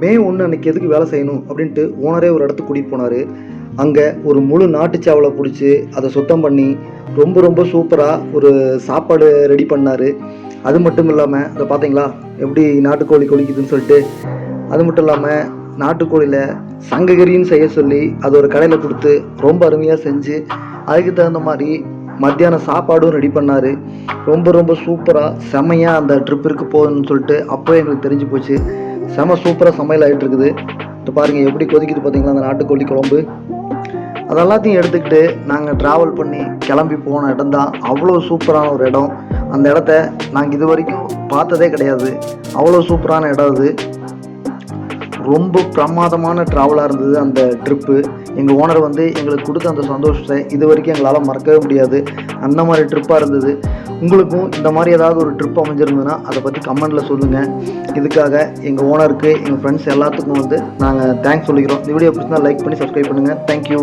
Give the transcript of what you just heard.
மே ஒன்று அன்னைக்கு எதுக்கு வேலை செய்யணும் அப்படின்ட்டு ஓனரே ஒரு இடத்துக்கு கூட்டிகிட்டு போனார். அங்கே ஒரு முழு நாட்டு சேவலை பிடிச்சி அதை சுத்தம் பண்ணி ரொம்ப ரொம்ப சூப்பராக ஒரு சாப்பாடு ரெடி பண்ணார். அது மட்டும் இல்லாமல் அதை பார்த்தீங்களா எப்படி நாட்டுக்கோழி கொலிக்குதுன்னு சொல்லிட்டு. அது மட்டும் இல்லாமல் நாட்டுக்கோழியில் சங்ககிரின்னு செய்ய சொல்லி அது ஒரு கடையில் கொடுத்து ரொம்ப அருமையாக செஞ்சு அதுக்கு தகுந்த மாதிரி மத்தியானம் சாப்பாடும் ரெடி பண்ணார். ரொம்ப ரொம்ப சூப்பராக செமையாக அந்த ட்ரிப்பிற்கு போகணும்னு சொல்லிட்டு அப்போ எங்களுக்கு தெரிஞ்சு போச்சு. செம சூப்பராக சமையல் ஆகிட்டு இருக்குது. இப்போ பாருங்கள் எப்படி கொதிக்குது பார்த்தீங்களா அந்த நாட்டுக்கோழி குழம்பு. அதெல்லாத்தையும் எடுத்துக்கிட்டு நாங்கள் ட்ராவல் பண்ணி கிளம்பி போன இடம் தான். அவ்வளோ சூப்பரான ஒரு இடம். அந்த இடத்த நாங்கள் இது வரைக்கும் பார்த்ததே கிடையாது. அவ்வளோ சூப்பரான இடம் அது. ரொம்ப பிரமாதமான ட்ராவலாக இருந்தது அந்த ட்ரிப்பு எங்கள் ஓனர் வந்து எங்களுக்கு கொடுத்த அந்த சந்தோஷத்தை இது வரைக்கும் எங்களால் மறக்கவே முடியாது. அந்த மாதிரி ட்ரிப்பாக இருந்தது. உங்களுக்கும் இந்த மாதிரி ஏதாவது ஒரு ட்ரிப் அமைஞ்சிருந்ததுன்னா அதை பற்றி கமெண்டில் சொல்லுங்கள் இதுக்காக எங்கள் ஓனருக்கு எங்கள் ஃப்ரெண்ட்ஸ் எல்லாத்துக்கும் வந்து நாங்கள் தேங்க்ஸ் சொல்லிக்கிறோம். இந்த வீடியோ பிடிச்சிருந்தா லைக் பண்ணி சப்ஸ்கிரைப் பண்ணுங்கள் தேங்க்யூ